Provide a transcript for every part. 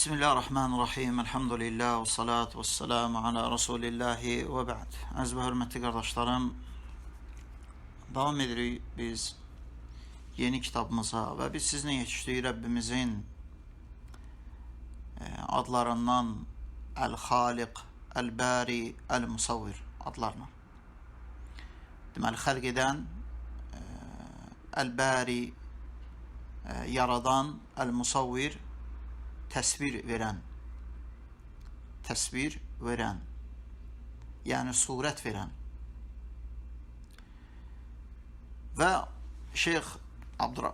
Bismillahirrahmanirrahim. Elhamdülillah ve salatu ve selamu ala Resulillahi ve ba'd. Əziz və hörmətli qardaşlarım, davam edirik biz yeni kitabımıza və biz sizinlə yetişdik Rəbbimizin e, adlarından Əl-Xaliq, Əl-Bari, Əl-Musavvir adlarına. Deməli, xəlq edən, e, Əl-Bari, e, yaradan, Əl-Musavvir, təsvir verən, təsvir verən, yəni surət verən. Və Şeyx Abdur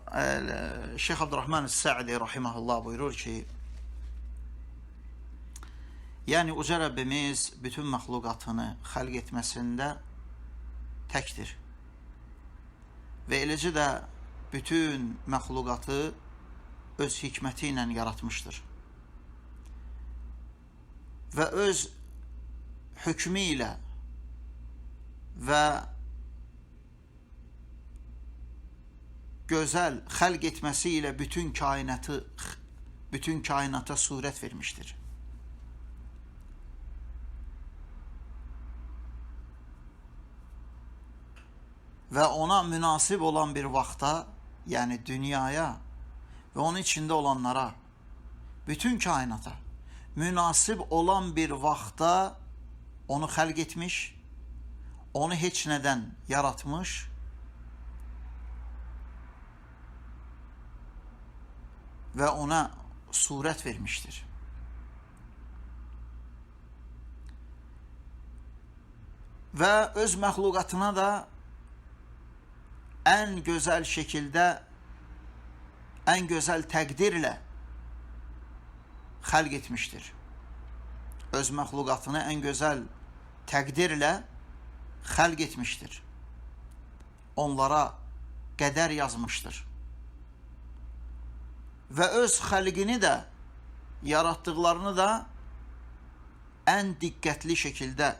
Şeyx Abdurrahman Sə'di rahimehullah buyurur ki, yəni uca Rəbbimiz bütün məxluqatını xəlq etməsində təkdir. Və eləcə də bütün məxluqatı öz hikməti ilə yaratmışdır. Və öz və gözəl xəlq etməsi ilə bütün kainatı bütün kainata surət vermişdir. Və ona münasib olan bir vaxta, yəni dünyaya ve onun içinde olanlara, bütün kainata münasib olan bir vaxta onu xəlq etmiş, onu heç nədən yaratmış və ona surət vermişdir. Və öz məxluqatına da ən gözəl şəkildə en güzel təqdirlə xəlq etmişdir. Öz məxluqatını en güzel təqdirlə xəlq etmişdir. Onlara qədər yazmışdır. Və öz xəlqini də, yaratdıqlarını da ən diqqətli şəkildə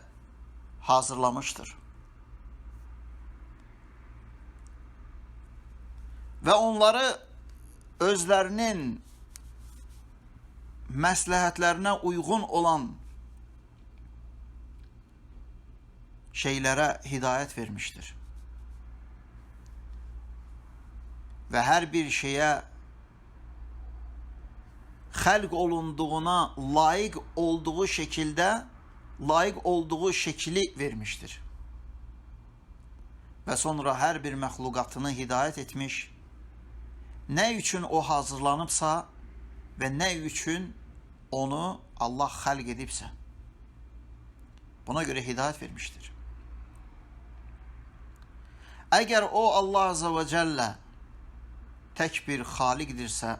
hazırlamışdır. Və onları özlərinin məsləhətlərinə uyğun olan şeylərə hidayət vermişdir. Və hər bir şeyə xəlq olunduğuna layiq olduğu şəkildə, layiq olduğu şəkli vermişdir. Və sonra hər bir məxluqatını hidayət etmiş ne üçün o hazırlanıbsa və nə üçün onu Allah xəlq edibsə. Buna görə hidayət vermişdir. Əgər o Allah Azze və Cəllə tək bir xaliqdirsə,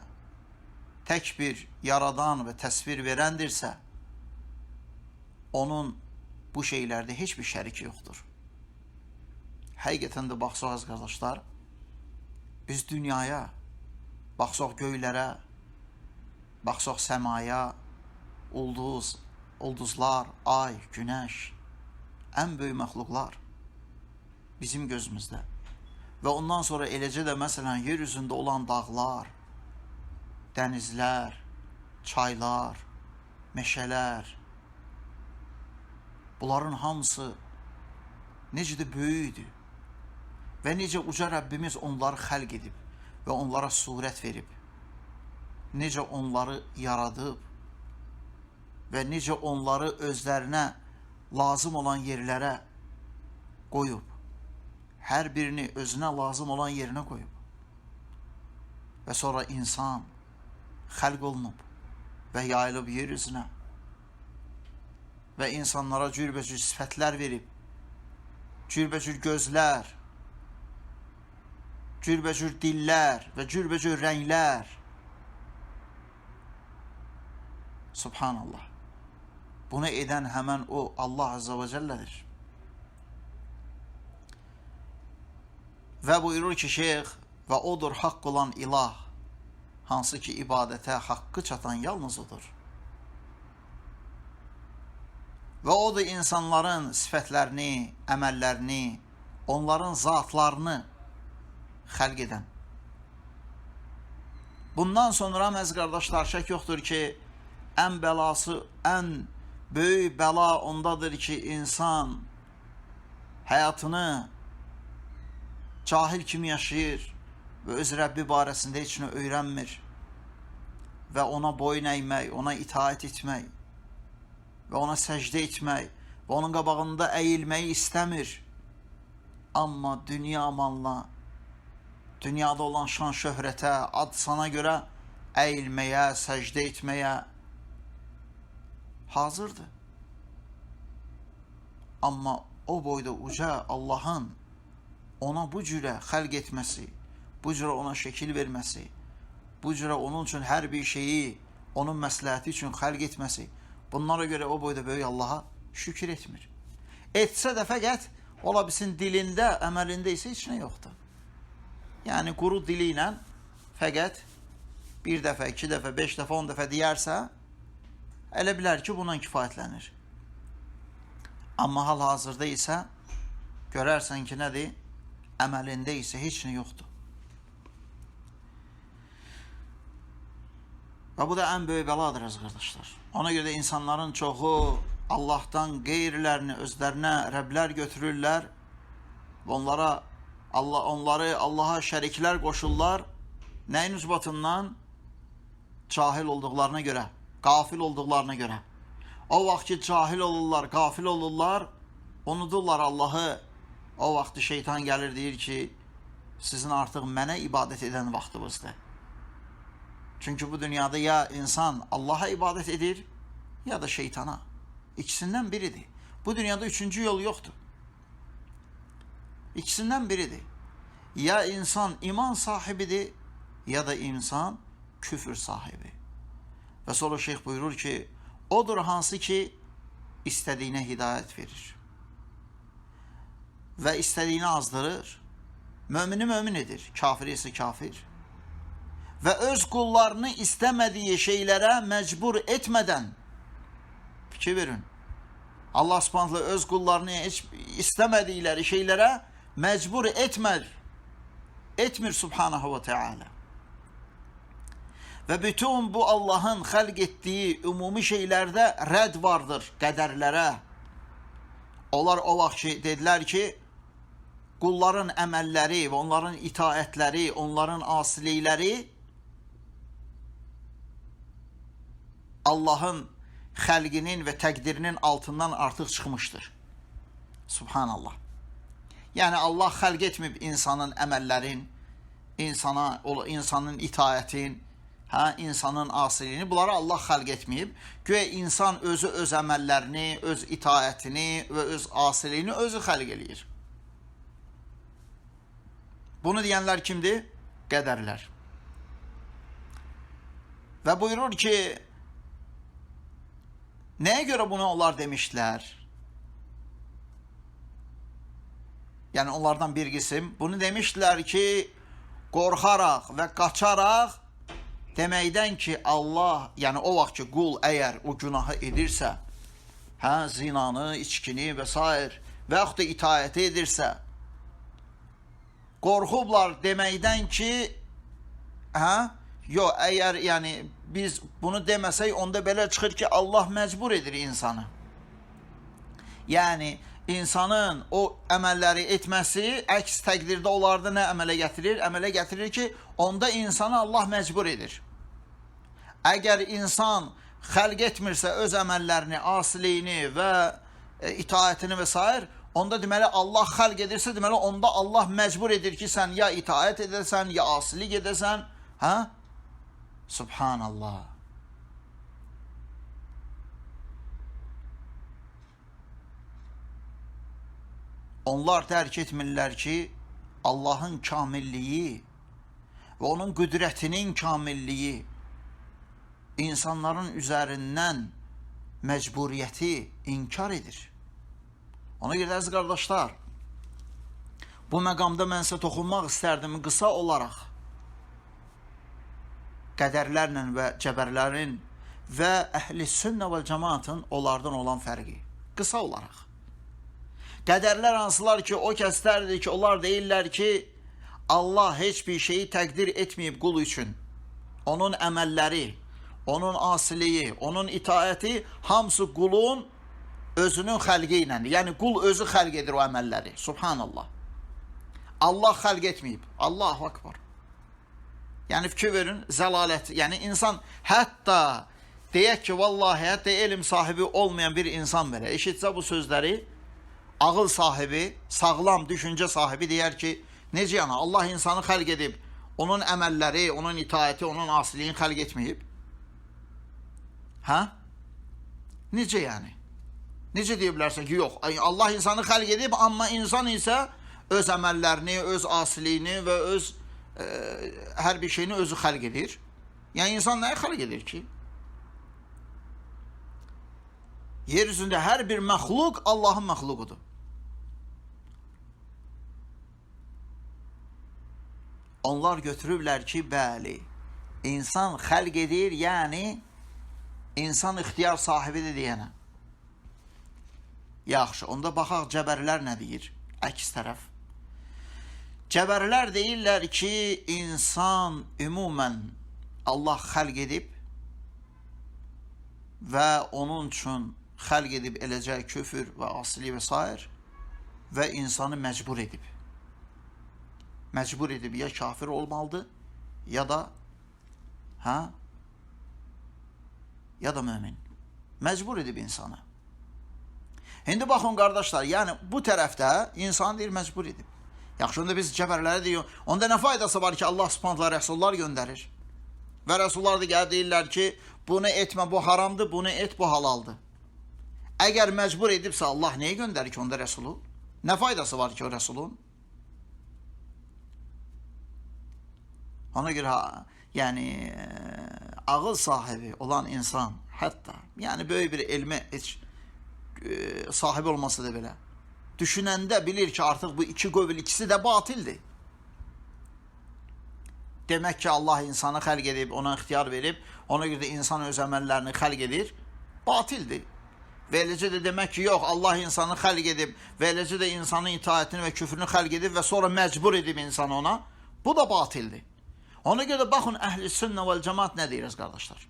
tək bir yaradan və təsvir verəndirsə, onun bu şeylərdə heç bir şəriki yoxdur. Həqiqətən də baxsaq az biz dünyaya Baxsaq göylərə, baxsaq səmaya, ulduz, ulduzlar, ay, günəş, ən böyük məxluqlar bizim gözümüzdə. Və ondan sonra eləcə də məsələn yer olan dağlar, dənizlər, çaylar, meşələr, bunların hamısı necə də böyükdür və necə uca Rəbbimiz onları xəlq edib və onlara surət verib, necə onları yaradıb və necə onları özlərinə lazım olan yerlərə qoyub, hər birini özünə lazım olan yerinə qoyub və sonra insan xəlq olunub və yayılıb yer üzünə və insanlara cürbəcür sifətlər verib, cürbəcür gözlər, cürbəcür dillər və cürbəcür rənglər. Subhanallah. Bunu edən həmən o Allah Azza və Cəllədir. Və buyurur ki, şeyx, və odur haqq olan ilah, hansı ki ibadətə haqqı çatan yalnız odur. Və odur insanların sifətlərini, əməllərini, onların zatlarını xəlq edən. Bundan sonra məz qardaşlar şək yoxdur ki, ən bəlası, ən böyük bəla ondadır ki, insan həyatını cahil kimi yaşayır və öz Rəbbi barəsində heç nə öyrənmir və ona boyun əymək, ona itaət etmək və ona səcdə etmək və onun qabağında əyilməyi istəmir. Amma dünya amanla, dünyada olan şan şöhrətə, ad sana görə əyilməyə, səcdə etməyə hazırdır. Amma o boyda uca Allahın ona bu cürə xəlq etməsi, bu cürə ona şəkil verməsi, bu cürə onun üçün hər bir şeyi onun məsləhəti üçün xəlq etməsi, bunlara görə o boyda böyük Allaha şükür etmir. Etsə də fəqət ola bilsin dilində, əməlində isə heç nə yoxdur. Yəni quru dili ilə fəqət bir dəfə, iki dəfə, beş dəfə, on dəfə deyərsə, elə bilər ki, bundan kifayətlənir. Amma hal-hazırda isə görərsən ki, nədir? Əməlində isə heç nə yoxdur. Və bu da ən böyük bəladır əziz qardaşlar. Ona görə də insanların çoxu Allahdan qeyrilərini özlərinə rəblər götürürlər və onlara Allah onları Allaha şəriklər qoşurlar. Nəyin ucbatından? Cahil olduqlarına görə, qafil olduqlarına görə. O vaxt ki cahil olurlar, qafil olurlar, unudurlar Allahı. O vaxt şeytan gəlir deyir ki, sizin artıq mənə ibadət edən vaxtınızdır. Çünki bu dünyada ya insan Allah'a ibadət edir, ya da şeytana. İkisindən biridir. Bu dünyada üçüncü yol yoxdur. İkisindən biridir. Ya insan iman sahibidir, ya da insan küfür sahibi. Və sonra şeyx buyurur ki, odur hansı ki istədiyinə hidayət verir. Və istədiyini azdırır. Mömini mömin edir, kafiri isə kafir. Və öz qullarını istəmədiyi şeylərə məcbur etmədən fikir verin. Allah Subhanahu öz qullarını heç istəmədikləri şeylərə məcbur etmir. Etmir Subhanahu ve Teala. Və bütün bu Allahın xəlq etdiyi ümumi şeylərdə rədd vardır qədərlərə. Onlar o vaxt ki, dedilər ki, qulların əməlləri və onların itaətləri, onların asilikləri Allahın xəlqinin və təqdirinin altından artıq çıxmışdır. Subhanallah. Yəni Allah xəlq etməyib insanın əməllərin, insana, insanın itaətin, hə, insanın asiliyini, bunları Allah xəlq etməyib. Güya insan özü öz əməllərini, öz itaətini və öz asiliyini özü xəlq eləyir. Bunu deyənlər kimdir? Qədərlər. Və buyurur ki, nəyə görə bunu onlar demişdilər? Yəni onlardan bir qism bunu demişdilər ki, qorxaraq və qaçaraq deməkdən ki, Allah, yəni o vaxt ki, qul əgər o günahı edirsə, hə, zinanı, içkini və s. və yaxud da itaət edirsə, qorxublar deməkdən ki, hə, yo, əgər yəni biz bunu deməsək, onda belə çıxır ki, Allah məcbur edir insanı. Yəni insanın o əməlləri etməsi əks təqdirdə onlarda nə əmələ gətirir? Əmələ gətirir ki, onda insanı Allah məcbur edir. Əgər insan xəlq etmirsə öz əməllərini, asiliyini və e, itaətini onda deməli Allah xəlq edirsə, deməli onda Allah məcbur edir ki, sən ya itaət edəsən, ya asilik edəsən, hə? Subhanallah. Onlar dərk etmirlər ki, Allahın kamilliyi və onun qüdrətinin kamilliyi insanların üzərindən məcburiyyəti inkar edir. Ona görə əziz qardaşlar, bu məqamda mən sizə toxunmaq istərdim qısa olaraq. Qədərlərlə və cəbərlərin və əhli sünnə və cəmaatın onlardan olan fərqi. Qısa olaraq. Qədərlər hansılar ki, o kəslərdir ki, onlar deyirlər ki, Allah heç bir şeyi təqdir etməyib qul üçün. Onun əməlləri, onun asiliyi, onun itaəti hamısı qulun özünün xəlqi ilə. Yəni qul özü xəlq edir o əməlləri. Subhanallah. Allah xəlq etməyib. Allahu akbar. Yəni fikir verin, zəlalət. Yəni insan hətta deyək ki, vallahi hətta elm sahibi olmayan bir insan belə eşitsə bu sözləri, ağıl sahibi, sağlam düşüncə sahibi deyər ki, necə yəni Allah insanı xəlq edib, onun əməlləri, onun itaəti, onun asiliyini xəlq etməyib? Hə? Necə yəni? Necə deyə bilərsən ki, ay, Allah insanı xəlq edib, amma insan isə öz əməllərini, öz asiliyini və öz e, hər bir şeyini özü xəlq edir. Yəni insan nəyi xəlq edir ki? Yer üzündə hər bir məxluq Allahın məxluqudur. Onlar götürüblər ki, bəli, insan xəlq edir, yəni insan ixtiyar sahibidir deyənə. Yaxşı, onda baxaq cəbərlər nə deyir? Əks tərəf. Cəbərlər deyirlər ki, insan ümumən Allah xəlq edib və onun üçün xəlq edib eləcə küfür və asili və s. və insanı məcbur edib. Məcbur edib ya kafir olmalıdır ya da ha ya da mümin. Məcbur edib insanı. İndi baxın qardaşlar, yəni bu tərəfdə insan deyir məcbur edib. Yaxşı, onda biz cəbərlərə deyir, onda nə faydası var ki, Allah subhanətlə rəsullar göndərir? Və rəsullar da gəlir deyirlər ki, bunu etmə, bu haramdır, bunu et, bu halaldır. Əgər məcbur edibsə Allah nəyə göndərir ki, onda rəsulu? Nə faydası var ki, o rəsulun? Ona görə yəni ağıl sahibi olan insan hətta yəni böyük bir elmə heç e, sahibi olmasa da belə düşünəndə bilir ki, artıq bu iki qövül ikisi də batildir. Demək ki, Allah insanı xəlq edib, ona ixtiyar verib, ona görə də insan öz əməllərini xəlq edir, batildir. Və eləcə də ki, yox, Allah insanı xəlq edib və eləcə də insanın itaətini və küfrünü xəlq edib və sonra məcbur edib insanı ona, bu da batildir. Ona görə də baxın, əhl-i sünnə vəl cəmaat nə deyiriz, qardaşlar?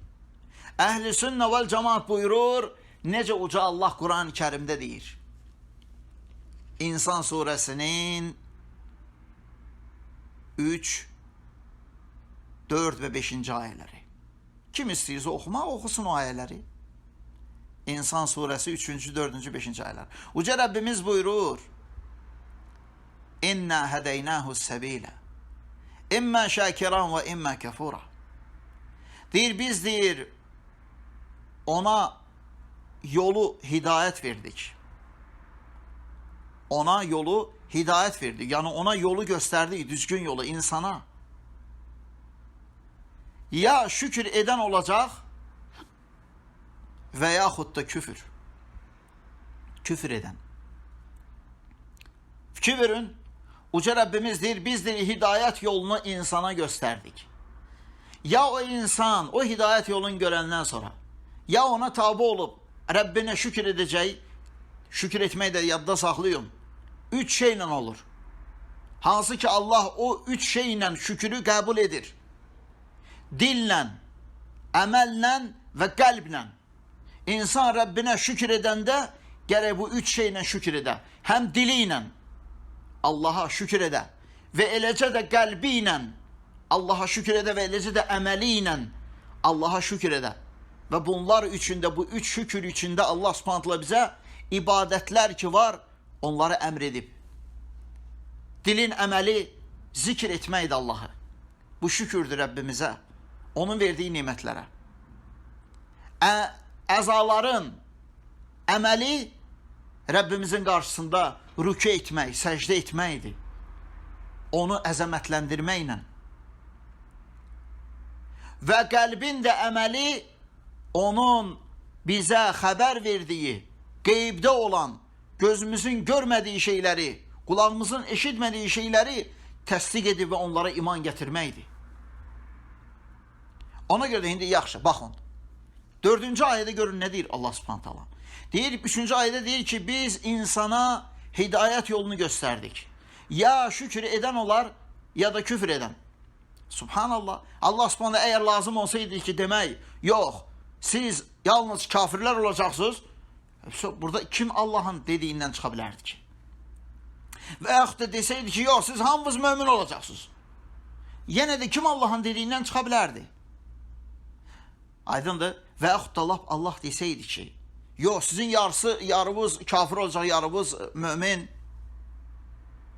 Əhl-i sünnə vəl cəmaat buyurur, necə uca Allah Quran-ı kərimdə deyir. İnsan surəsinin 3, 4 və 5-ci ayələri. Kim istəyirsə oxumaq, oxusun o ayələri. İnsan surəsi 3-cü, 4-cü, 5-ci ayələr. Uca Rəbbimiz buyurur, İnna hədəynahu səbilə İmmə şəkiran və immə kəfura. Deyir, biz deyir, ona yolu hidayət verdik. Ona yolu hidayət verdik. Yəni ona yolu göstərdik, düzgün yolu insana. Ya şükür edən olacaq və yaxud da küfür. Küfür. Fikir verin, Uca Rəbbimiz deyir, biz deyir, hidayət yolunu insana göstərdik. Ya o insan o hidayət yolunu görəndən sonra, ya ona tabi olub Rəbbinə şükür edəcək, şükür etməyi də yadda saxlayın. Üç şeylə olur. Hansı ki Allah o üç şeylə şükrü qəbul edir. Dillə, əməllə və qəlblə. İnsan Rəbbinə şükür edəndə gərək bu üç şeylə şükür edə. Həm dili Allaha şükür edə və eləcə də qəlbi ilə Allaha şükür edə və eləcə də əməli ilə Allaha şükür edə. Və bunlar üçündə, bu üç şükür üçündə Allah subhanətlə bizə ibadətlər ki var, onları əmr edib. Dilin əməli zikr etməkdir Allahı. Bu şükürdür Rəbbimizə, onun verdiyi nimətlərə. Ə, əzaların əməli Rəbbimizin qarşısında rükü etmək, səcdə etməkdir. Onu əzəmətləndirməklə. Və qəlbin də əməli onun bizə xəbər verdiyi, qeybdə olan, gözümüzün görmədiyi şeyləri, qulağımızın eşitmədiyi şeyləri təsdiq edib və onlara iman gətirməkdir. Ona görə də indi yaxşı, baxın. Dördüncü ayədə görün nə deyir Allah subhanət hala. Deyir, üçüncü ayədə deyir ki, biz insana hidayət yolunu göstərdik. Ya şükür edən olar, ya da küfür edən. Subhanallah. Allah Subhanahu eğer lazım olsaydı ki demək, yox, siz yalnız kafirlər olacaqsınız. Burada kim Allahın dediyindən çıxa bilərdi ki? Və yaxud da desəydi ki, yox, siz hamınız mömin olacaqsınız. Yenə də kim Allahın dediyindən çıxa bilərdi? Aydındır? Və yaxud da Allah desəydi ki, yox, sizin yarısı, yarınız kafir olacaq, yarınız mömin.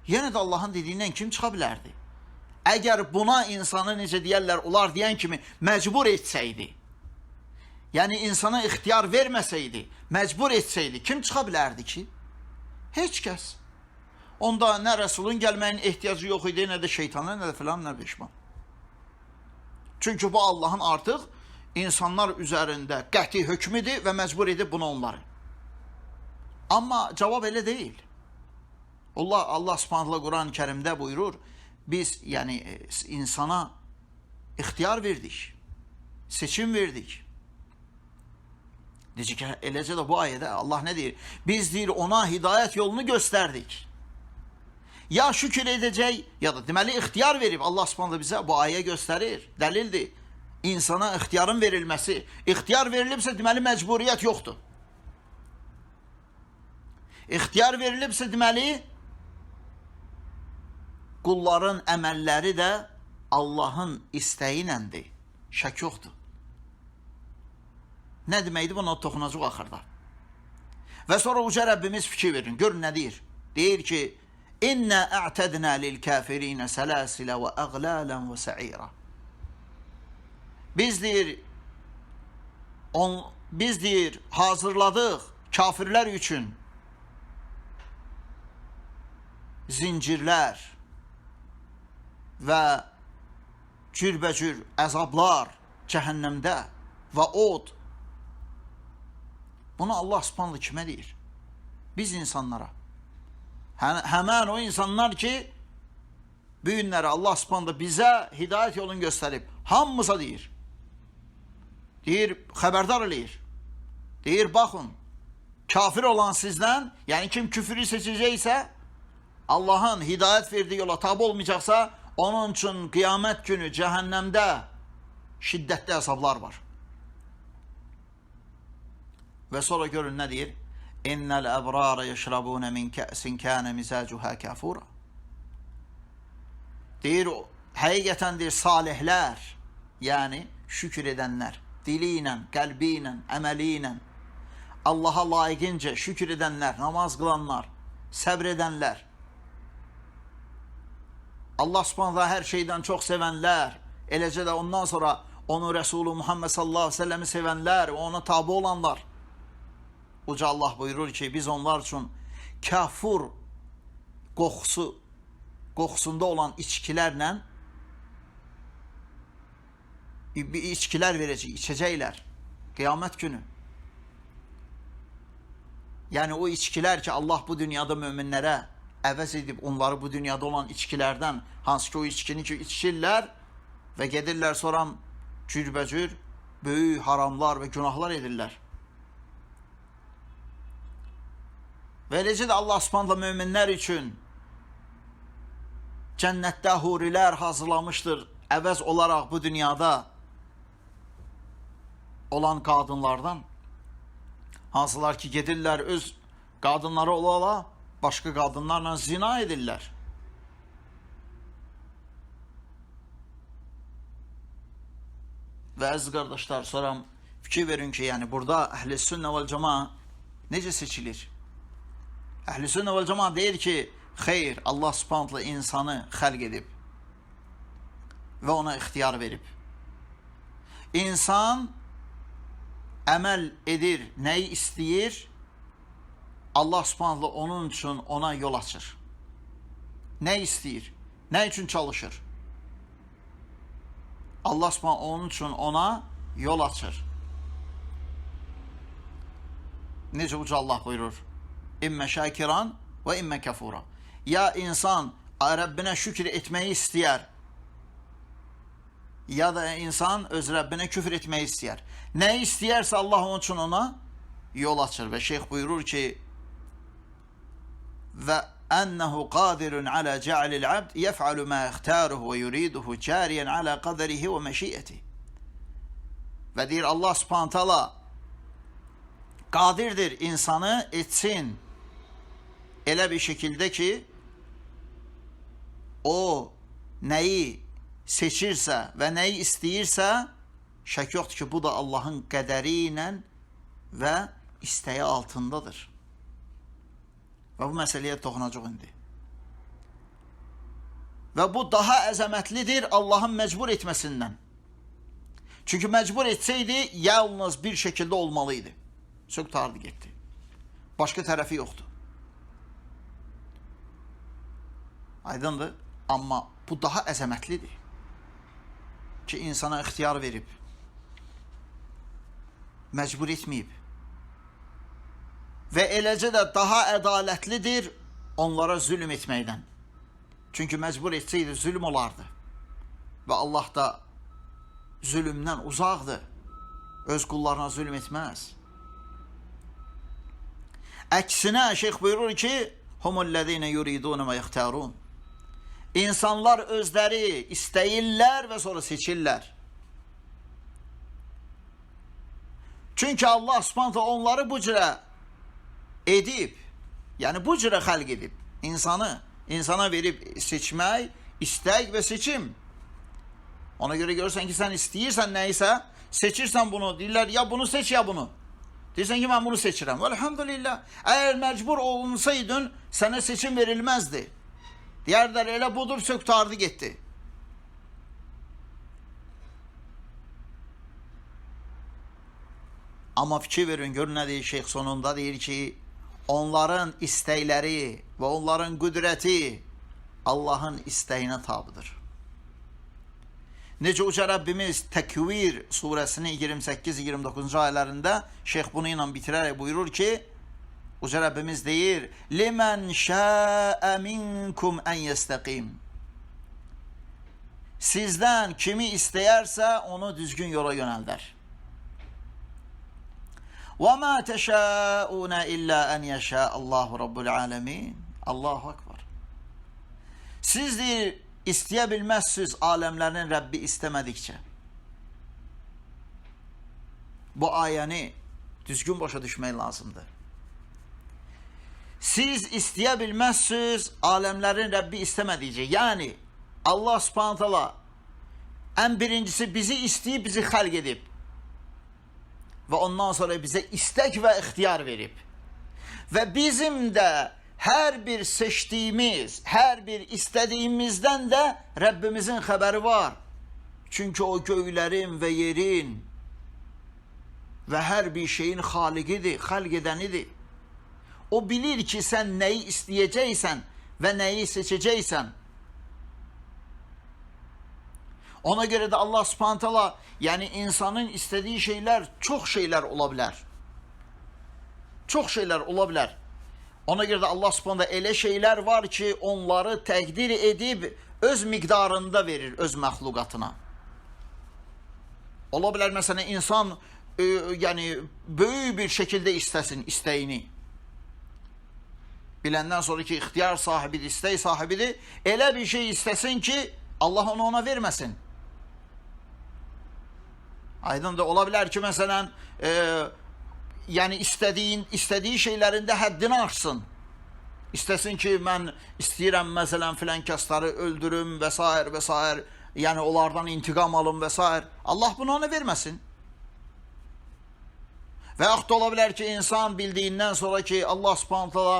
Yenə də Allahın dediyindən kim çıxa bilərdi? Əgər buna insanı necə deyərlər, onlar deyən kimi məcbur etsəydi, yəni insana ixtiyar verməsəydi, məcbur etsəydi, kim çıxa bilərdi ki? Heç kəs. Onda nə Rəsulun gəlməyin ehtiyacı yox idi, nə də şeytana, nə də filan, nə peşman. Çünki bu Allahın artıq insanlar üzərində qəti hökmüdür və məcbur edib bunu onları. Amma cavab elə deyil. Allah Allah Subhanahu Quran-ı Kərimdə buyurur, biz yəni e, insana ixtiyar verdik. Seçim verdik. Necə ki, eləcə də bu ayədə Allah nə deyir? Biz deyir ona hidayət yolunu göstərdik. Ya şükür edəcək, ya da deməli ixtiyar verib Allah Subhanahu bizə bu ayə göstərir. Dəlildir. İnsana ixtiyarın verilməsi. İxtiyar verilibsə deməli məcburiyyət yoxdur. İxtiyar verilibsə deməli qulların əməlləri də Allahın istəyi iləndir. Şək yoxdur. Nə deməkdir? Buna toxunacaq axırda. Və sonra uca Rəbbimiz fikir verin. Görün nə deyir? Deyir ki, İnna a'tadna lil kafirin salasila və aglalan və sa'ira. Biz deyir on, biz deyir hazırladıq kafirlər üçün zincirlər və cürbəcür əzablar cəhənnəmdə və od. Bunu Allah subhanallah kimə deyir? Biz insanlara. Hə- Həmən o insanlar ki, bu günləri Allah subhanallah bizə hidayət yolunu göstərib. Hamımıza deyir. Deyir, xəbərdar eləyir. Deyir, baxın, kafir olan sizdən, yəni kim küfrü seçəcəksə, Allahın hidayət verdiyi yola tabi olmayacaqsa, onun üçün qiyamət günü cəhənnəmdə şiddətli əzablar var. Və sonra görün nə deyir? İnnel ebrara yeşrabune min ka'sin kana mizacuha kafura. Deyir həqiqətən deyir salihlər, yəni şükür edənlər, dili ilə, qəlbi ilə, əməli ilə, Allaha layiqincə şükür edənlər, namaz qılanlar, səbr edənlər, Allah subhanahu hər şeydən çox sevənlər, eləcə də ondan sonra onu Resulü Muhammed sallallahu aleyhi ve sellem'i sevənlər və ona tabi olanlar. Uca Allah buyurur ki, biz onlar üçün kafur qoxusu, qoxusunda olan içkilərlə bir içkilər verəcək, içəcəklər qiyamət günü. Yəni o içkilər ki, Allah bu dünyada möminlərə əvəz edib onları bu dünyada olan içkilərdən, hansı ki o içkini ki içirlər və gedirlər sonra cürbəcür böyük haramlar və günahlar edirlər. Və eləcə də Allah Subhanahu möminlər üçün cənnətdə hurilər hazırlamışdır əvəz olaraq bu dünyada olan qadınlardan hansılar ki gedirlər öz qadınları ola-ola başqa qadınlarla zina edirlər. Və əziz qardaşlar, sonra fikir verin ki, yəni burada əhl-i sünnə vəl cəma necə seçilir? Əhl-i sünnə vəl cəma deyir ki, xeyr, Allah subhanətlə insanı xəlq edib və ona ixtiyar verib. İnsan əməl edir, nəyi istəyir? Allah subhanallah onun üçün ona yol açır. Nə istəyir? Nə üçün çalışır? Allah subhanallah onun üçün ona yol açır. Necə uca Allah buyurur? İmmə şakiran və immə kafura. Ya insan Rəbbinə şükür etməyi istəyər, ya da insan öz Rəbbinə küfür etməyi istəyər. Nə istəyərsə Allah onun üçün ona yol açır və şeyx buyurur ki, və ennehu qadirun ala ce'alil abd yef'alu ma ihtaruhu ve yuriduhu cariyen ala kaderihi ve meşiyeti. Ve deyir Allah subhanahu taala qadirdir insanı etsin elə bir şekilde ki o neyi seçirsə və nəyi istəyirsə şək yoxdur ki, bu da Allahın qədəri ilə və istəyi altındadır. Və bu məsələyə toxunacaq indi. Və bu daha əzəmətlidir Allahın məcbur etməsindən. Çünki məcbur etsəydi, yalnız bir şəkildə olmalıydı. Sök tardı getdi. Başqa tərəfi yoxdur. Aydındır? Amma bu daha əzəmətlidir. Ki, insana ixtiyar verib. Məcbur etməyib. Və eləcə də daha ədalətlidir onlara zülm etməkdən. Çünki məcbur etsəydi zülm olardı. Və Allah da zülmdən uzaqdır. Öz qullarına zülm etməz. Əksinə şeyx buyurur ki, Humullezine yuridun ve yahtarun. İnsanlar özləri istəyirlər və sonra seçirlər. Çünki Allah Subhanahu onları bu cürə edib, yəni bu cürə xəlq edib. İnsanı insana verib seçmək, istək və seçim. Ona görə görürsən ki, sən istəyirsən nəyisə, seçirsən bunu, deyirlər ya bunu seç ya bunu. Deyirsən ki, mən bunu seçirəm. Elhamdülillah. Əgər məcbur olunsaydın, sənə seçim verilməzdi. Deyərlər elə budur, söktardı getdi. Amma fikir verin, gör nə deyir şeyx sonunda deyir ki, onların istəkləri və onların qüdrəti Allahın istəyinə tabidir. Necə uca Rəbbimiz Təkvir surəsinin 28-29-cu ayələrində şeyx bunu ilə bitirərək buyurur ki, uca Rəbbimiz deyir, "Limən şəə minkum en yestəqim." Sizdən kimi istəyərsə onu düzgün yola yönəldər. وَمَا تَشَاءُونَ إِلَّا أَنْ يَشَاءَ اللّٰهُ رَبُّ الْعَالَمِينَ Allahu Ekber. Siz deyir, isteyə bilməzsiniz aləmlərin Rəbbi istəmədikcə. Bu ayəni düzgün başa düşmək lazımdır. Siz isteyə bilməzsiniz aləmlərin Rəbbi istəmədikcə. Yəni Allah Subhanahu taala ən birincisi bizi istəyib, bizi xəlq edib və ondan sonra bizə istək və ixtiyar verib. Və bizim də hər bir seçdiyimiz, hər bir istədiyimizdən də Rəbbimizin xəbəri var. Çünki o göylərin və yerin və hər bir şeyin xaliqidir, xalq edənidir. O bilir ki, sən nəyi istəyəcəksən və nəyi seçəcəksən. Ona görə də Allah Subhanahu yəni insanın istədiyi şeylər çox şeylər ola bilər. Çox şeylər ola bilər. Ona görə də Allah Subhanahu elə şeylər var ki, onları təqdir edib öz miqdarında verir öz məxluqatına. Ola bilər məsələn insan e, yəni böyük bir şəkildə istəsin istəyini. Biləndən sonra ki, ixtiyar sahibidir, istək sahibidir, elə bir şey istəsin ki, Allah onu ona verməsin. Aydındır. Ola bilər ki, məsələn, e, yəni istədiyin, istədiyi şeylərində həddini aşsın. İstəsin ki, mən istəyirəm məsələn filan kəsləri öldürüm və s. və s. Yəni onlardan intiqam alım və s. Allah bunu ona verməsin. Və yaxud da ola bilər ki, insan bildiyindən sonra ki, Allah subhanahu taala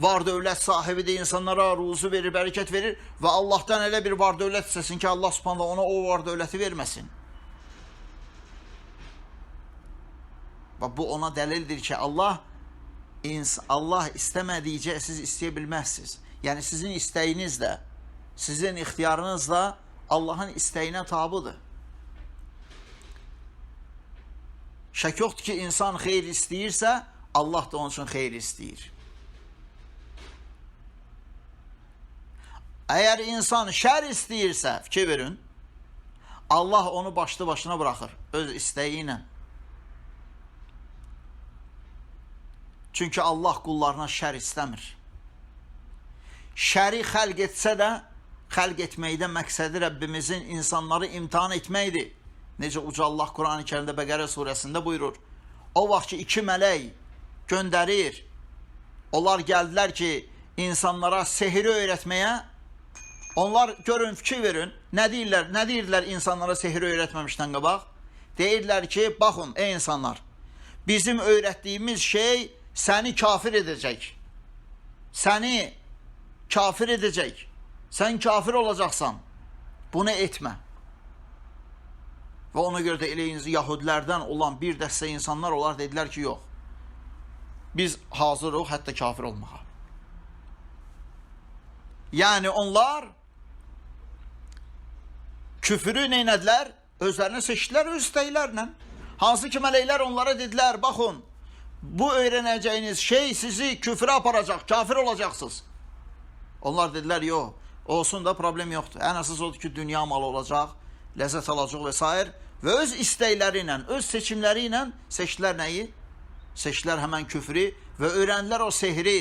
var dövlət sahibidir, insanlara ruzu verir, bərəkət verir və Allahdan elə bir var dövlət istəsin ki, Allah subhanahu ona o var dövləti verməsin. Və bu ona dəlildir ki, Allah Allah istəmədikcə siz istəyə bilməzsiniz. Yəni sizin istəyiniz də, sizin ixtiyarınız da Allahın istəyinə tabidir. Şək yoxdur ki, insan xeyir istəyirsə, Allah da onun üçün xeyir istəyir. Əgər insan şər istəyirsə, fikir verin, Allah onu başlı başına buraxır öz istəyi ilə. Çünki Allah qullarına şər istəmir. şəri xəlq etsə də, xəlq etməkdə məqsədi Rəbbimizin insanları imtihan etməkdir. Necə uca Allah Quran-ı Kərimdə Bəqərə surəsində buyurur. O vaxt ki iki mələk göndərir. Onlar gəldilər ki, insanlara sehri öyrətməyə. Onlar görün, fikir verin. Nə deyirlər? Nə deyirlər insanlara sehri öyrətməmişdən qabaq? Deyirlər ki, baxın ey insanlar. Bizim öyrətdiyimiz şey səni kafir edəcək. Səni kafir edəcək. Sən kafir olacaqsan. Bunu etmə. Və ona görə də elə Yahudilərdən olan bir dəstə insanlar olar dedilər ki, yox. Biz hazırıq hətta kafir olmağa. Yəni onlar küfürü neynədilər? Özlərini seçdilər öz istəklərlə. Hansı ki mələklər onlara dedilər, baxın, bu öyrənəcəyiniz şey sizi küfrə aparacaq, kafir olacaqsınız. Onlar dedilər, yox, olsun da problem yoxdur. Ən əsas odur ki, dünya malı olacaq, ləzzət alacaq və s. Və öz istəkləri ilə, öz seçimləri ilə seçdilər nəyi? Seçdilər həmən küfrü və öyrəndilər o sehri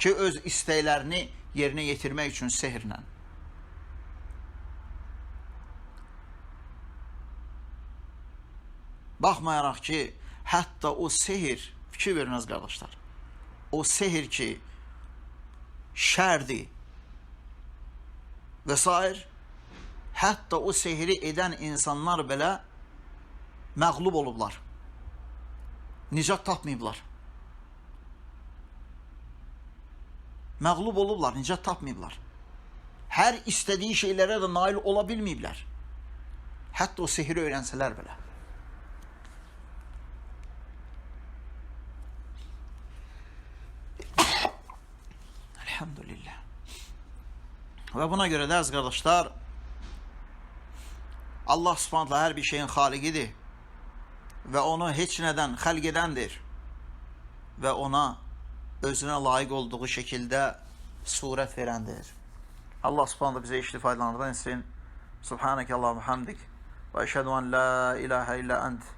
ki, öz istəklərini yerinə yetirmək üçün sehirlə. Baxmayaraq ki, hətta o sehir, fikir veriniz qardaşlar, o sehir ki, şərdir və s. Hətta o sehri edən insanlar belə məğlub olublar. Nicat tapmayıblar. Məğlub olublar, nicat tapmayıblar. Hər istədiyi şeylərə də nail ola bilməyiblər. Hətta o sehri öyrənsələr belə. Elhamdülillah. Və buna görə də əziz qardaşlar, Allah subhanətlə hər bir şeyin xaliqidir və onu heç nədən xəlq edəndir və ona özünə layiq olduğu şəkildə surət verəndir. Allah subhanətlə bizə işli faydalardan etsin. Subhanəkə Allahumma hamdik və əşhədu an la ilahə illə ənt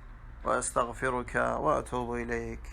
və əstəğfiruka və ətubu iləyik.